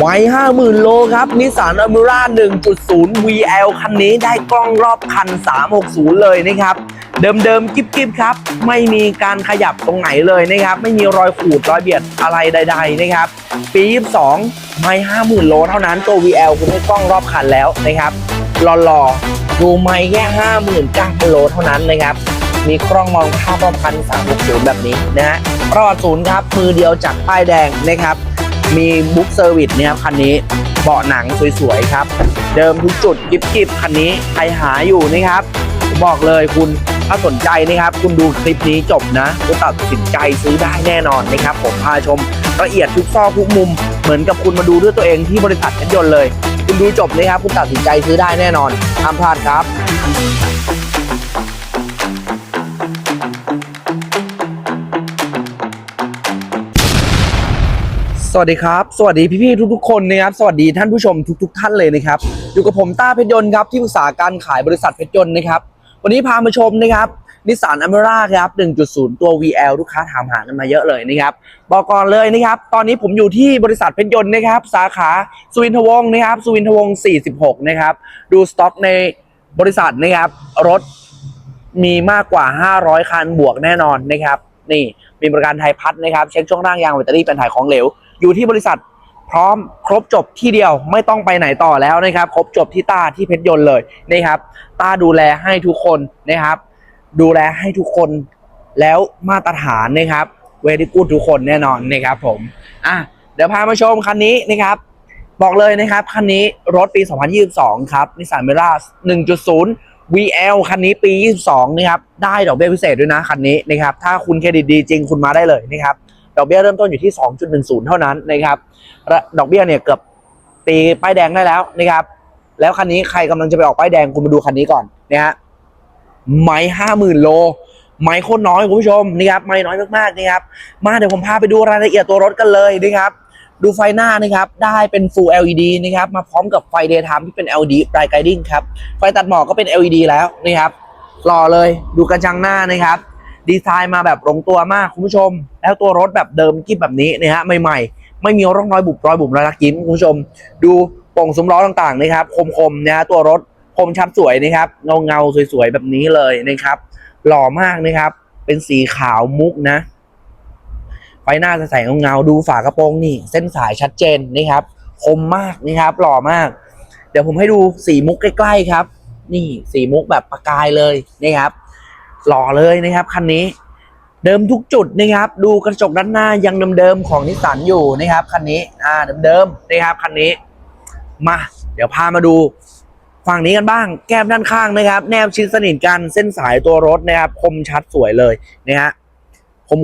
ไว้50,000 โลครับนิสสันอ m ม r a 1.0 VL คันนี้ได้กล้องรอบคัน 360 เลยนะครับ เดิมๆกิ๊บๆครับ ไม่มีการขยับตรงไหนเลยนะครับ ไม่มีรอยขูดรอยเบียดอะไรใด ๆ นะครับ ปี 22 ไม่50,000 โลเท่านั้นตัว VL คุณได้กล้องรอบคันแล้วนะครับหล่อๆดูไม่แค่59,000 โลเท่านั้นนะครับมีกล้องมองภาพรอบคัน360แบบนี้นะฮะประวัติศูนย์ครับมือเดียวจากป้ายแดงนะครับ มีบุ๊กเซอร์วิสเนี่ยครับคันนี้เบาะหนังสวยๆครับ เดิมทุกจุดกิบกิบคันนี้ใครหาอยู่นะครับ บอกเลยคุณถ้าสนใจนะครับ คุณดูคลิปนี้จบนะคุณตัดสินใจซื้อได้แน่นอนนะครับ ผมพาชมละเอียดทุกซอกทุกมุม เหมือนกับคุณมาดูด้วยตัวเองที่บริษัทรถยนต์เลย คุณดูจบนะครับ คุณตัดสินใจซื้อได้แน่นอนห้ามพลาดครับ สวัสดีครับ สวัสดีพี่ๆทุกๆคนนะครับ สวัสดีท่านผู้ชมทุก ๆ ท่านเลยนะครับ อยู่กับผมต้าเพชรยนต์ครับที่ปรึกษาการขายบริษัทเพชรยนต์นะครับ วันนี้พามาชมนะครับนิสสันอเมร่าครับ 1.0 ตัว VL ลูกค้าถามหากันมาเยอะเลยนะครับ บอกก่อนเลยนะครับ ตอนนี้ผมอยู่ที่บริษัทเพชรยนต์นะครับ สาขาสุวินทวงศ์นะครับ สุวินทวงศ์46 นะครับ ดูสต็อกในบริษัทนะครับรถมีมากกว่า 500 คันบวกแน่นอนนะครับ นี่มีบริการไทยพัฒน์นะครับ เช็คช่วงล่างยางแบตเตอรี่เป็นถ่ายของเหลว อยู่ที่บริษัทพร้อมครบจบที่เดียวไม่ต้องไปไหนต่อแล้วนะครับ ครบจบที่ตาที่เพชรยนต์เลยนะครับตาดูแลให้ทุกคนนะครับ ดูแลให้ทุกคนแล้วมาตรฐานนะครับเวดีกูดทุกคนแน่นอนนะครับผมอะเดี๋ยวพามาชมคันนี้นะครับ บอกเลยนะครับ คันนี้รถปี 2022 ครับนิสสันเมร่า1.0 VL คันนี้ปี 22 นะครับ ได้ดอกเบี้ยพิเศษด้วยนะ คันนี้นะครับ ถ้าคุณเครดิตดีจริงคุณมาได้เลยนะครับ ดอกเบี้ยเริ่มต้นอยู่ที่ 2.10 เท่านั้นนะครับดอกเบี้ยเนี่ยเกือบตีป้ายแดงได้แล้วนะครับ แล้วคันนี้ใครกำลังจะไปออกป้ายแดงคุณมาดูคันนี้ก่อนนะฮะไม้ห้าหมื่นโล ไม้โคตรน้อยคุณผู้ชมนะครับไม้น้อยมากๆนะครับ มาเดี๋ยวผมพาไปดูรายละเอียดตัวรถกันเลยนะครับ ดูไฟหน้านะครับ ได้เป็น Full LED นะครับ มาพร้อมกับไฟ Daytime ที่เป็น LED Bright Guiding ครับ ไฟตัดหมอกก็เป็น LED แล้วนะครับหล่อเลย ดูกระจังหน้านะครับ ดีไซน์มาแบบลงตัวมากคุณผู้ชม แล้วตัวรถแบบเดิมกิ๊บแบบนี้นะฮะใหม่ๆ ไม่มีร่องรอยบุบรอยบุบรอยรักยิ้มคุณผู้ชม ดูโป่งซุ้มล้อต่างๆนะครับคมๆนะฮะตัวรถคมชัดสวยนะครับเงาเงาๆสวยๆแบบนี้เลยนะครับ หล่อมากนะครับ เป็นสีขาวมุกนะไฟหน้าจะใสเงาๆดูฝากระโปรงนี่ เส้นสายชัดเจนนะครับ คมมากนะครับ หล่อมาก เดี๋ยวผมให้ดูสีมุกใกล้ๆครับ นี่สีมุกแบบประกายเลยนะครับ หล่อเลยนะครับคันนี้ เดิมทุกจุดนะครับ ดูกระจกด้านหน้ายังเดิมๆของนิสสันอยู่นะครับคันนี้อ่าเดิมๆนะครับคันนี้ มา เดี๋ยวพามาดูฝั่งนี้กันบ้าง แก้มด้านข้างนะครับ แนบชิดสนิทกันเส้นสายตัวรถนะครับ คมชัดสวยเลยนะฮะ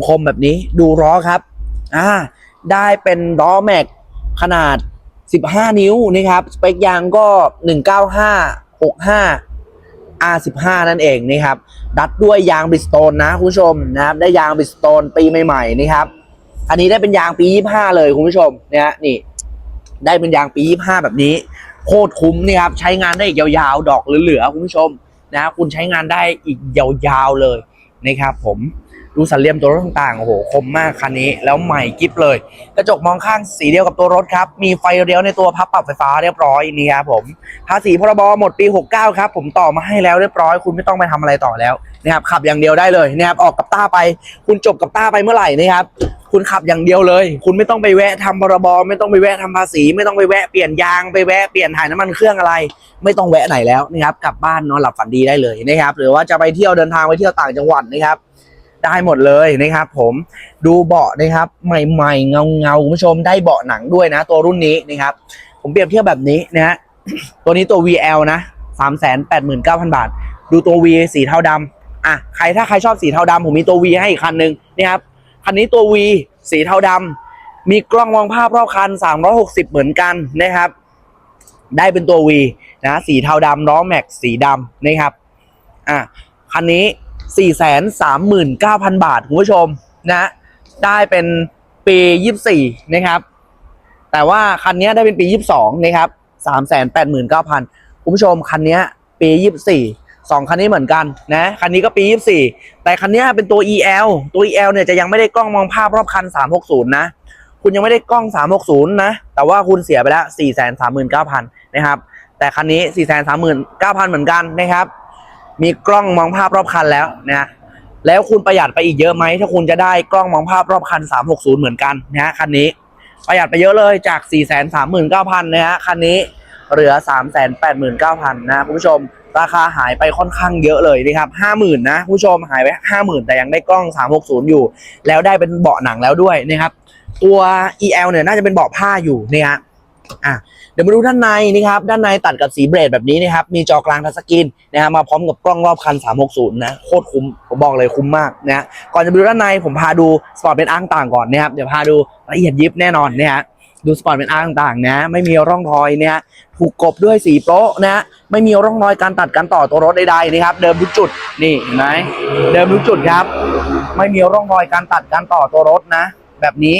คมๆแบบนี้ดูล้อครับอ่าได้เป็นล้อแม็กขนาด 15 นิ้วนะครับ สเปคยางก็ 195 65 R15 นั่นเองนะครับ ดัดด้วยยางบริสโตนนะคุณผู้ชมนะครับได้ยางบริสโตนปีใหม่ๆนะครับ อันนี้ได้เป็นยางปี 25 เลยคุณผู้ชมนะฮะนี่ ได้เป็นยางปี 25 แบบนี้ โคตรคุ้มนี่ครับใช้งานได้อีกยาวๆ ดอกเหลือๆคุณผู้ชมนะคุณใช้งานได้อีกยาวๆเลยนะครับผม ดูสันเหลี่ยมตัวรถต่างๆ โอ้โห คมมากคันนี้ แล้วใหม่กิฟเลย กระจกมองข้างสีเดียวกับตัวรถครับ มีไฟเลี้ยวในตัวพับปรับไฟฟ้าเรียบร้อยนี่ครับผม ภาษีพรบหมดปี 69 ครับ ผมต่อมาให้แล้วเรียบร้อย คุณไม่ต้องไปทำอะไรต่อแล้วนะครับ ขับอย่างเดียวได้เลยนะครับ ออกกับต้าไป คุณจบกับต้าไปเมื่อไหร่นะครับ คุณขับอย่างเดียวเลย คุณไม่ต้องไปแวะทำพรบ ไม่ต้องไปแวะทำภาษี ไม่ต้องไปแวะเปลี่ยนยาง ไปแวะเปลี่ยนถ่ายน้ำมันเครื่องอะไร ไม่ต้องแวะไหนแล้วนะครับ กลับบ้านนอนหลับฝันดีได้เลยนะครับ หรือว่าจะไปเที่ยวเดินทางไปเที่ยวต่างจังหวัดนะครับ ได้หมดเลยนะครับผมดูเบาะนะครับ ใหม่ๆเงาเงาๆคุณผู้ชมได้เบาะหนังด้วยนะ ตัวรุ่นนี้นะครับ ผมเปรียบเทียบแบบนี้นะฮะตัวนี้ตัว VL นะ389,000บาท ดูตัว V สีเทาดำอะใครถ้าใครชอบสีเทาดำผมมีตัว V ให้อีกคันหนึ่งนะครับคันนี้ตัว V สีเทาดำมีกล้องมองภาพรอบคัน 360 เหมือนกันนะครับ ได้เป็นตัว V นะสีเทาดำล้อแม็กสีดำนะครับอะคันนี้ 439,000 บาท คุณผู้ชมนะ ได้เป็นปี 24 นะครับ แต่ว่าคันนี้ได้เป็นปี 22 นะครับ 389,000 คุณผู้ชมคันนี้ปี 24สองคันนี้เหมือนกันนะคันนี้ก็ปี 24 แต่คันนี้เป็นตัว EL ตัว EL เนี่ยจะยังไม่ได้กล้องมองภาพรอบคัน 360 นะ คุณยังไม่ได้กล้อง 360 นะ แต่ว่าคุณเสียไปแล้ว 439,000 นะครับ แต่คันนี้ 439,000 เหมือนกันนะครับ มีกล้องมองภาพรอบคันแล้วนะแล้วคุณประหยัดไปอีกเยอะไหมถ้าคุณจะได้กล้องมองภาพรอบคัน 360 เหมือนกันนะฮะคันนี้ ประหยัดไปเยอะเลยจาก 439,000นะฮะคันนี้เหลือ 389,000นะคุณผู้ชม ราคาหายไปค่อนข้างเยอะเลยนะครับ50,000นะคุณผู้ชมหายไป 50,000 แต่ยังได้กล้อง 360 อยู่ แล้วได้เป็นเบาะหนังแล้วด้วยนะครับตัว EL เนี่ยน่าจะเป็นเบาะผ้าอยู่นี่ฮะ อะเดี๋ยวมาดูด้านในนี่ครับด้านในตัดกับสีเบรดแบบนี้นะครับมีจอกลางทัชสกรีนนะฮะมาพร้อมกับกล้องรอบคัน 360 นะโคตรคุ้มผมบอกเลยคุ้มมากนะก่อนจะไปดูด้านในผมพาดูสปอร์ตเป็นอ้างต่างก่อนนะครับเดี๋ยวพาดูละเอียดยิบแน่นอนนะฮะดูสปอร์ตเป็นอ้างต่างนะไม่มีร่องรอยนี่ยฮะถูกกบด้วยสีโป๊ะนะฮะไม่มีร่องรอยการตัดการต่อตัวรถใดๆนะครับ เดิมทุกจุดนี่เห็นไหมเดิมทุกจุดครับ ไม่มีร่องรอยการตัดการต่อตัวรถนะ แบบนี้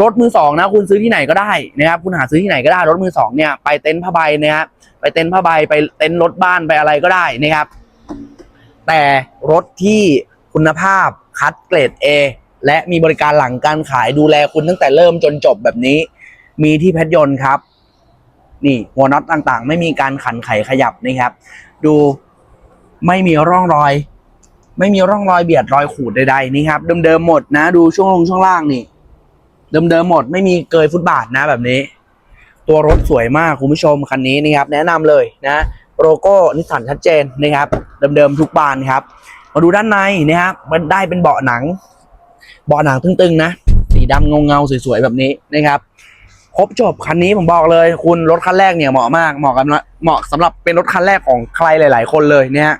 รถมือสองนะคุณซื้อที่ไหนก็ได้นะครับคุณหาซื้อที่ไหนก็ได้รถมือสองเนี่ยไปเต็นท์ผ้าใบนะครับไปเต็นท์ผ้าใบไปเต็นท์รถบ้านไปอะไรก็ได้นะครับ แต่รถที่คุณภาพคัดเกรด A และมีบริการหลังการขายดูแลคุณตั้งแต่เริ่มจนจบแบบนี้ มีที่เพชรยนต์ครับ นี่หัวน็อตต่างๆ ไม่มีการขันไขขยับนะครับ ดูไม่มีร่องรอย ไม่มีร่องรอยเบียดรอยขูดใดๆนี่ครับเดิมๆหมดนะ ดูช่วงลงช่วงล่างนี่ เดิมๆหมดไม่มีเกยฟุตบาทนะแบบนี้ ตัวรถสวยมากคุณผู้ชมคันนี้นะครับ แนะนำเลยนะโลโก้นิสสันชัดเจนนะครับ เดิมๆทุกบานครับ มาดูด้านในนะครับมันได้เป็นเบาะหนัง เบาะหนังตึงๆนะสีดำเงาๆสวยๆแบบนี้นะครับครบจบคันนี้ผมบอกเลย คุณรถคันแรกเนี่ยเหมาะมากเหมาะกับเหมาะสำหรับเป็นรถคันแรกของใครหลาย ๆ คนเลยเนี่ย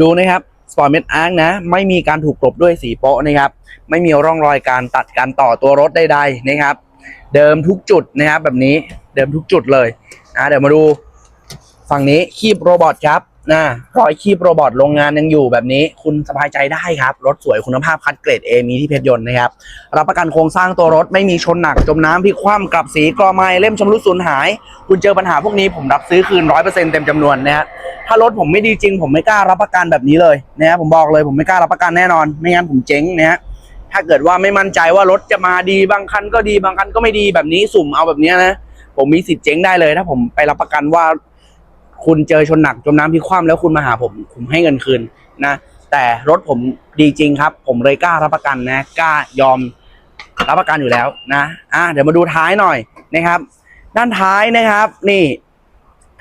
ดูนะครับ สปอร์ตเมทอาร์นะ ไม่มีการถูกกลบด้วยสีโป๊ะนะครับ ไม่มีร่องรอยการตัดการต่อตัวรถใดๆนะครับ เดิมทุกจุดนะครับแบบนี้เดิมทุกจุดเลยนะเดี๋ยวมาดูฝั่งนี้คีบโรบอทครับ นะรอยคีบโรบอทโรงงานยังอยู่แบบนี้ คุณสบายใจได้ครับ รถสวยคุณภาพคัดเกรด A มีที่เพชรยนต์นะครับ รับประกันโครงสร้างตัวรถไม่มีชนหนักจมน้ำพลิคว่ำกลับสีกรอไม้เล่มชำรุดสูญหาย คุณเจอปัญหาพวกนี้ผมรับซื้อคืนร้อยเปอร์เซ็นต์เต็มจำนวนนะฮะถ้ารถผมไม่ดีจริง ผมไม่กล้ารับประกันแบบนี้เลยนะฮะผมบอกเลยผมไม่กล้ารับประกันแน่นอน ไม่งั้นผมเจ๊งนะฮะถ้าเกิดว่าไม่มั่นใจว่ารถจะมาดีบางคันก็ดีบางคันก็ไม่ดีแบบนี้สุ่มเอาแบบนี้นะผมมีสิทธิ์เจ๊งได้เลยถ้าผมไปรับประกันว่า คุณเจอชนหนักจมน้ำพลิกคว่ำแล้วคุณมาหาผมผมให้เงินคืนนะ แต่รถผมดีจริงครับ ผมเลยกล้ารับประกันนะกล้ายอมรับประกันอยู่แล้วนะอะเดี๋ยวมาดูท้ายหน่อยนะครับ ด้านท้ายนะครับ นี่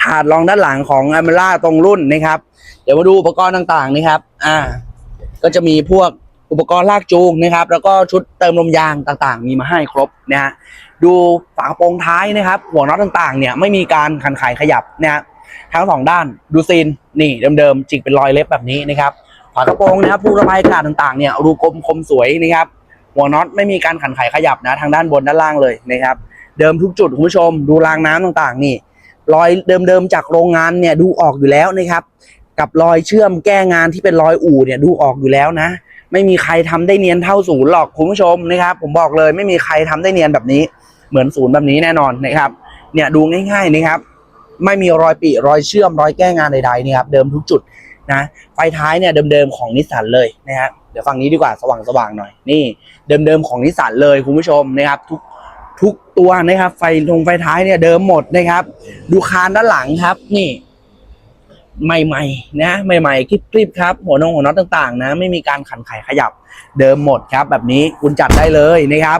ถาดรองด้านหลังของอ m ม r ่าตรงรุ่นนะครับ เดี๋ยวมาดูอุปกรณ์ต่างๆนะครับ อ่า ก็จะมีพวกอุปกรณ์ลากจูงนะครับ แล้วก็ชุดเติมลมยางต่างๆ มีมาให้ครบนะฮะดูฝากระโปรงท้ายนะครับ หัวน็อตต่างๆ เนี่ยไม่มีการขันไขขยับนะฮะ ทั้งสองด้านดูซีนนี่เดิมๆจิกเป็นรอยเล็บแบบนี้นะครับฝากระโปรงนะครับผู้ระบายอากาศต่างๆเนี่ยรูกลมคมสวยนะครับหัวน็อตไม่มีการขันไขขยับนะทางด้านบนด้านล่างเลยนะครับ เดิมทุกจุดคุณผู้ชม ดูรางน้ำต่างๆ นี่ รอยเดิมๆจากโรงงานเนี่ยดูออกอยู่แล้วนะครับ กับรอยเชื่อมแก้งานที่เป็นรอยอู่เนี่ยดูออกอยู่แล้วนะ ไม่มีใครทำได้เนียนเท่าศูนย์หรอกคุณผู้ชมนะครับ ผมบอกเลยไม่มีใครทำได้เนียนแบบนี้ เหมือนศูนย์แบบนี้แน่นอนนะครับ เนี่ยดูง่าย ๆนะครับ ไม่มีรอยปีรอยเชื่อมรอยแก้งานใดๆนะครับเดิมทุกจุดนะไฟท้ายเนี่ยเดิมๆของนิสสันเลยนะครับเดี๋ยวฝั่งนี้ดีกว่าสว่างๆหน่อยนี่ เดิมๆของนิสสันเลยคุณผู้ชมนะครับทุกทุกตัวนะครับ ไฟทงไฟท้ายเนี่ยเดิมหมดนะครับ ดูคานด้านหลังครับ นี่ ใหม่ๆ นะใหม่ๆคลิปๆครับ หัวนงหัวน็อตต่าง ๆ นะ ไม่มีการขันไขขยับ เดิมหมดครับ แบบนี้คุณจัดได้เลยนะครับ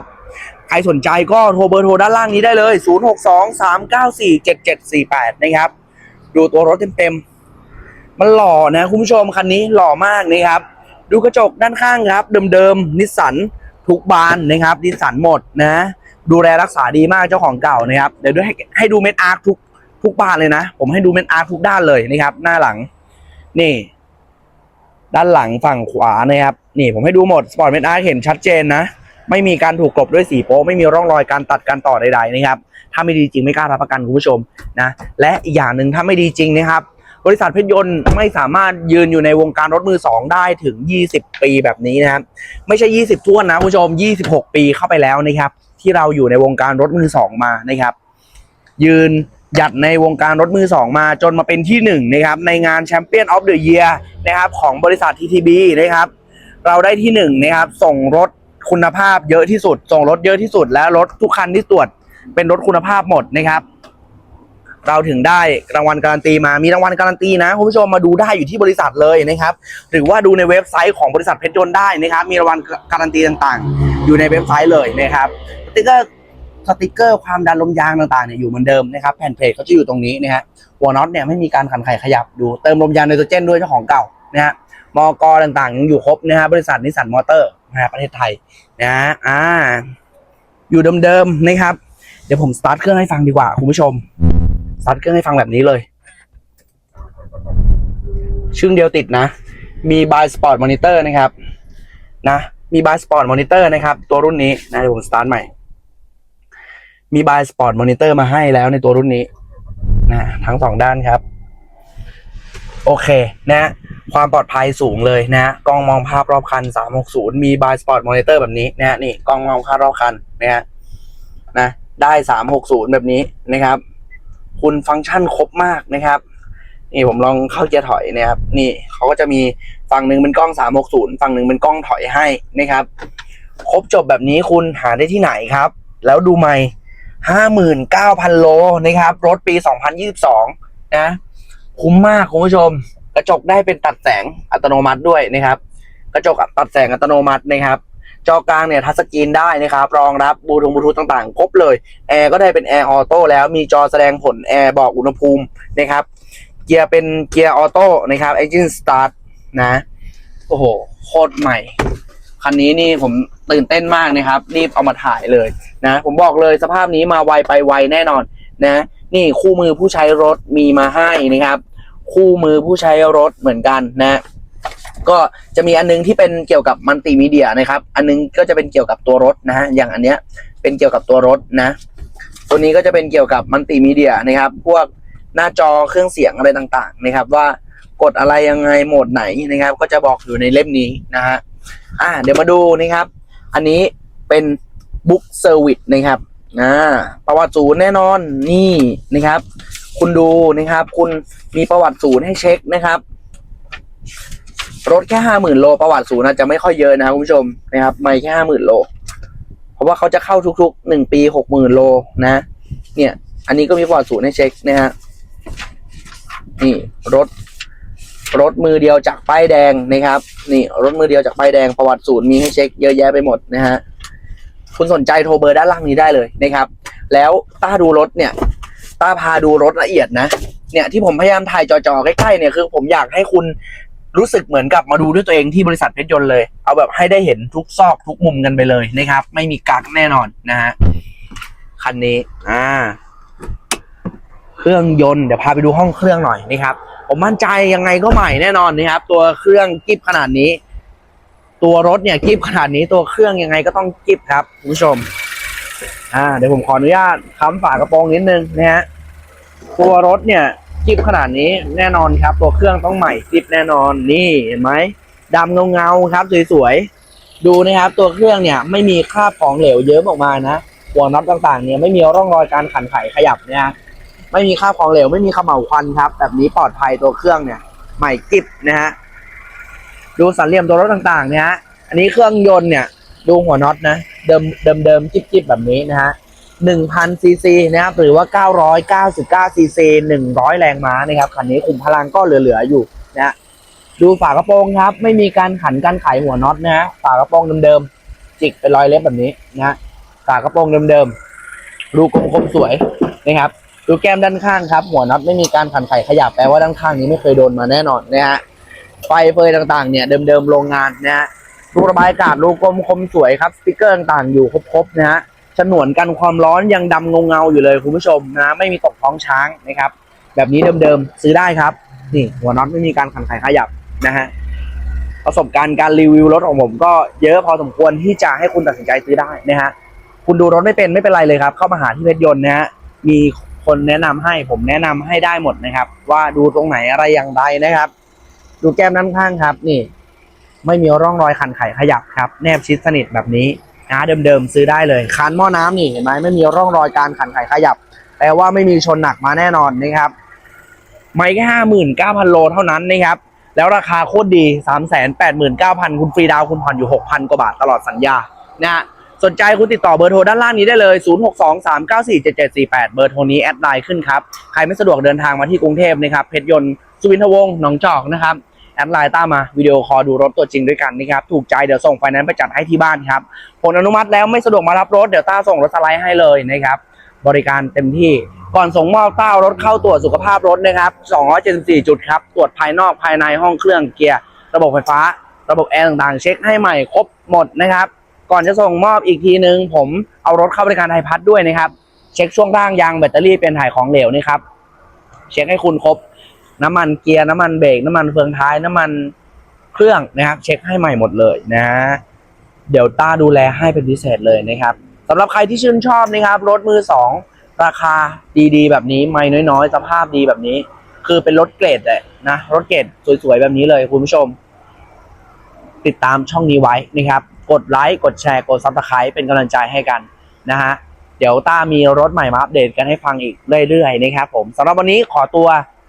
ใครสนใจก็โทรเบอร์โทรด้านล่างนี้ได้เลย 0623947748 นะครับ ดูตัวรถเต็มๆ มันหล่อนะคุณผู้ชมคันนี้หล่อมากนะครับ ดูกระจกด้านข้างครับ เดิมๆนิสสันทุกบานนะครับนิสสันหมดนะ ดูแลรักษาดีมากเจ้าของเก่านะครับ เดี๋ยวด้วยให้ให้ดูเม็ดอาร์ทุกทุกบานเลยนะ ผมให้ดูเม็ดอาร์ทุกด้านเลยนะครับ หน้าหลัง นี่ ด้านหลังฝั่งขวานะครับ นี่ผมให้ดูหมดสปอร์ตเม็ดอาร์เห็นชัดเจนนะ ไม่มีการถูกกลบด้วยสีโป๊ะไม่มีร่องรอยการตัดการต่อใดๆนะครับถ้าไม่ดีจริงไม่กล้ารับประกันคุณผู้ชมนะและอีกอย่างหนึ่งถ้าไม่ดีจริงนะครับบริษัทเพชรยนต์ไม่สามารถยืนอยู่ในวงการรถมือสองได้ถึง 20 ปีแบบนี้นะครับไม่ใช่ 20ท้วนนะคุณผู้ชม 26 ปีเข้าไปแล้วนะครับที่เราอยู่ในวงการรถมือสองมานะครับ ยืนหยัดในวงการรถมือสองมาจนมาเป็นที่หนึ่งนะครับในงานแชมเปี้ยนออฟเดอะเยียร์นะครับของบริษัท TTB นะครับเราได้ที่หนึ่งนะครับส่งรถ คุณภาพเยอะที่สุด ส่งรถเยอะที่สุด และรถทุกคันที่ตรวจเป็นรถคุณภาพหมดนะครับ เราถึงได้รางวัลการันตีมามีรางวัลการันตีนะคุณผู้ชมมาดูได้อยู่ที่บริษัทเลยนะครับ หรือว่าดูในเว็บไซต์ของบริษัทเพชรยนต์ได้นะครับ มีรางวัลการันตีต่างๆ อยู่ในเว็บไซต์เลยนะครับสติกเกอร์สติกเกอร์ความดันลมยางต่างๆเนี่ยอยู่เหมือนเดิมนะครับแผ่นเพลทเขาจะอยู่ตรงนี้นะฮะหัวน็อตเนี่ยไม่มีการขันไขขยับดูเติมลมยางไนโตรเจนด้วยเจ้าของเก่านะฮะมอกอต่างๆยังอยู่ครบนะฮะบริษัทนิสสันมอเตอร์ นะประเทศไทยนะฮะอ่า อยู่เดิมๆนะครับ เดี๋ยวผมสตาร์ทเครื่องให้ฟังดีกว่าคุณผู้ชมสตาร์ทเครื่องให้ฟังแบบนี้เลย ชึ่งเดียวติดนะ มีบายสปอร์ตมอนิเตอร์นะครับ นะ มีบายสปอร์ตมอนิเตอร์นะครับ ตัวรุ่นนี้นะเดี๋ยวผมสตาร์ทใหม่ มีบายสปอร์ตมอนิเตอร์มาให้แล้วในตัวรุ่นนี้นะทั้งสองด้านครับ โอเคนะความปลอดภัยสูงเลยนะกล้องมองภาพรอบคัน 360 มีบายสปอร์ตมอนิเตอร์แบบนี้นะนี่กล้องมองภาพรอบคันนะฮะนะได้ 360 แบบนี้นะครับ คุณฟังก์ชันครบมากนะครับ นี่ผมลองเข้าเกียร์ถอยนะครับ นี่เขาก็จะมีฝั่งหนึ่งเป็นกล้อง 360 ฝั่งหนึ่งเป็นกล้องถอยให้นะครับ ครบจบแบบนี้คุณหาได้ที่ไหนครับ แล้วดูใหม่59,000โลนะครับ รถปี 2022 นะ คุ้มมากคุณผู้ชม กระจกได้เป็นตัดแสงอัตโนมัติด้วยนะครับ กระจกตัดแสงอัตโนมัตินะครับ จอกลางเนี่ยทัชสกรีนได้นะครับ รองรับบลูทูธบลูทูธต่างๆ ครบเลยแอร์ก็ได้เป็นแอร์ออโต้แล้วมีจอแสดงผลแอร์บอกอุณหภูมินะครับ เกียร์เป็นเกียร์ออโต้นะครับ Engine Start นะโอ้โหโคตรใหม่คันนี้นี่ผมตื่นเต้นมากนะครับ รีบเอามาถ่ายเลยนะ ผมบอกเลยสภาพนี้มาไวไปไวแน่นอนนะ นี่คู่มือผู้ใช้รถมีมาให้นะครับ คู่มือผู้ใช้รถเหมือนกันนะ ก็จะมีอันนึงที่เป็นเกี่ยวกับมัลติมีเดียนะครับ อันนึงก็จะเป็นเกี่ยวกับตัวรถนะฮะอย่างอันเนี้ยเป็นเกี่ยวกับตัวรถนะ ตัวนี้ก็จะเป็นเกี่ยวกับมัลติมีเดียนะครับ พวกหน้าจอเครื่องเสียงอะไรต่างๆ นะครับ ว่ากดอะไรยังไงโหมดไหนนะครับ ก็จะบอกอยู่ในเล่มนี้นะฮะอ่าเดี๋ยวมาดูนะครับ อันนี้เป็นบุ๊กเซอร์วิสนะครับอ่าประวัติศูนย์แน่นอนนี่นะครับ คุณดูนะครับ คุณมีประวัติศูนย์ให้เช็คนะครับ รถแค่ห้าหมื่นโลประวัติศูนย์อาจจะไม่ค่อยเยอะนะครับคุณผู้ชมนะครับ ไม่แค่ห้าหมื่นโล เพราะว่าเขาจะเข้าทุกๆหนึ่งปีหกหมื่นโลนะ เนี่ย อันนี้ก็มีประวัติศูนย์ให้เช็คนะฮะนี่รถรถมือเดียวจากป้ายแดงนะครับ นี่รถมือเดียวจากป้ายแดงประวัติศูนย์มีให้เช็คเยอะแยะไปหมดนะฮะคุณสนใจโทรเบอร์ด้านล่างนี้ได้เลยนะครับ แล้วต้าดูรถเนี่ย ตาพาดูรถละเอียดนะ เนี่ยที่ผมพยายามถ่ายจอๆใกล้ๆเนี่ยคือผมอยากให้คุณรู้สึกเหมือนกับมาดูด้วยตัวเองที่บริษัทเพชรยนต์เลย เอาแบบให้ได้เห็นทุกซอกทุกมุมกันไปเลยนะครับ ไม่มีกักแน่นอนนะฮะคันนี้อ่าเครื่องยนต์เดี๋ยวพาไปดูห้องเครื่องหน่อยนะครับ ผมมั่นใจยังไงก็ใหม่แน่นอนนะครับ ตัวเครื่องกิฟขนาดนี้ ตัวรถเนี่ยกิฟขนาดนี้ตัวเครื่องยังไงก็ต้องกิฟครับคุณผู้ชม อ่าเดี๋ยวผมขออนุญาตค้ำฝากระโปรงนิดนึงนะฮะตัวรถเนี่ยกิฟขนาดนี้แน่นอนครับ ตัวเครื่องต้องใหม่กิฟแน่นอนนี่เห็นไหมดำเงาเงาครับสวยๆดูนะครับ ตัวเครื่องเนี่ยไม่มีคราบของเหลวเยิ้มออกมานะหัวน็อตต่างๆเนี่ยไม่มีร่องรอยการขันไขขยับเนี่ยฮะไม่มีคราบของเหลวไม่มีเขม่าวควันครับ แบบนี้ปลอดภัยตัวเครื่องเนี่ย ใหม่กิบนะฮะดูสันเหลี่ยมตัวรถต่างๆเนี่ยฮะอันนี้เครื่องยนต์เนี่ย ดูหัวน็อตนะ เดิมเดิมเดิมจิบจิบแบบนี้นะฮะหนึ่งพันซีซีนะครับ หรือว่าเก้าร้อยเก้าสิบเก้าซีซีหนึ่งร้อยแรงม้านะครับคันนี้คุมพลังก็เหลือ ๆ อยู่นะฮะดูฝากระโปรงครับ ไม่มีการขันการไขหัวน็อตนะฮะฝากระโปรงเดิมๆจิกเป็นรอยเล็บแบบนี้นะฮะฝากระโปรงเดิมๆดูคมๆสวยนะครับดูแก้มด้านข้างครับ หัวน็อตไม่มีการขันไขขยับแปลว่าด้านข้างนี้ไม่เคยโดนมาแน่นอนนะฮะไฟเฟยต่างๆเนี่ยเดิมๆโรงงานนะฮะ รูระบายอากาศรูกลมคมสวยครับสติกเกอร์ต่างๆอยู่ครบๆนะฮะฉนวนกันความร้อนยังดำเงาๆอยู่เลยคุณผู้ชมนะ ไม่มีตกท้องช้างนะครับ แบบนี้เดิมๆซื้อได้ครับนี่หัวน็อตไม่มีการขันไขขยับนะฮะประสบการณ์การรีวิวรถของผมก็เยอะพอสมควรที่จะให้คุณตัดสินใจซื้อได้นะฮะคุณดูรถไม่เป็นไม่เป็นไรเลยครับ เข้ามาหาที่เพชรยนต์นะฮะมีคนแนะนำให้ผมแนะนำให้ได้หมดนะครับ ว่าดูตรงไหนอะไรอย่างไรนะครับ ดูแก้มด้านข้างครับ นี่ ไม่มีร่องรอยขันไขขยับครับ แนบชิดสนิทแบบนี้นะเดิมๆซื้อได้เลยคานหม้อน้ำนี่เห็นไหมไม่มีร่องรอยการขันไขขยับแปลว่าไม่มีชนหนักมาแน่นอนนะครับไม่แค่ห้าหมื่นเก้าพันโลเท่านั้นนะครับแล้วราคาโคตรดีสามแสนแปดหมื่นเก้าพันคุณฟรีดาวน์คุณผ่อนอยู่หกพันกว่าบาทตลอดสัญญานะฮะสนใจคุณติดต่อเบอร์โทรด้านล่างนี้ได้เลย 0623947748 เบอร์โทรนี้แอดไลน์ขึ้นครับ ใครไม่สะดวกเดินทางมาที่กรุงเทพนะครับ เพชรยนต์สุวินทวงศ์หนองจอกนะครับแอดไลน์ต้ามาวิดีโอคอลดูรถตัวจริงด้วยกันนะครับถูกใจเดี๋ยวส่งไฟแนนซ์ไปจัดให้ที่บ้านครับผลอนุมัติแล้วไม่สะดวกมารับรถเดี๋ยวต้าส่งรถสไลด์ให้เลยนะครับบริการเต็มที่ก่อนส่งมอบต้ารถเข้าตรวจสุขภาพรถนะครับ 274 จุดครับ ตรวจภายนอกภายในห้องเครื่องเกียร์ ระบบไฟฟ้า ระบบแอร์ต่างๆ เช็คให้ใหม่ครบหมดนะครับ ก่อนจะส่งมอบอีกทีนึง ผมเอารถเข้าบริการไทยพัฒน์ด้วยนะครับ เช็คช่วงล่างยางแบตเตอรี่เป็นถ่ายของเหลวนี่ครับ เช็คให้คุณครบ น้ำมันเกียร์น้ำมันเบรกน้ำมันเฟืองท้ายน้ำมันเครื่องนะครับ เช็คให้ใหม่หมดเลยนะ เดี๋ยวต้าดูแลให้เป็นพิเศษเลยนะครับสำหรับใครที่ชื่นชอบนะครับ รถมือสองราคาดีๆ แบบนี้ไม่น้อยๆ สภาพดีแบบนี้ คือเป็นรถเกรดเลยนะรถเกรดสวยๆ แบบนี้เลยคุณผู้ชม ติดตามช่องนี้ไว้นะครับ กดไลค์กดแชร์กดซับสไครป์เป็นกำลังใจให้กันนะฮะเดี๋ยวต้ามีรถใหม่มาอัปเดตกันให้ฟังอีกเรื่อยๆนะครับผมสำหรับวันนี้ขอตัว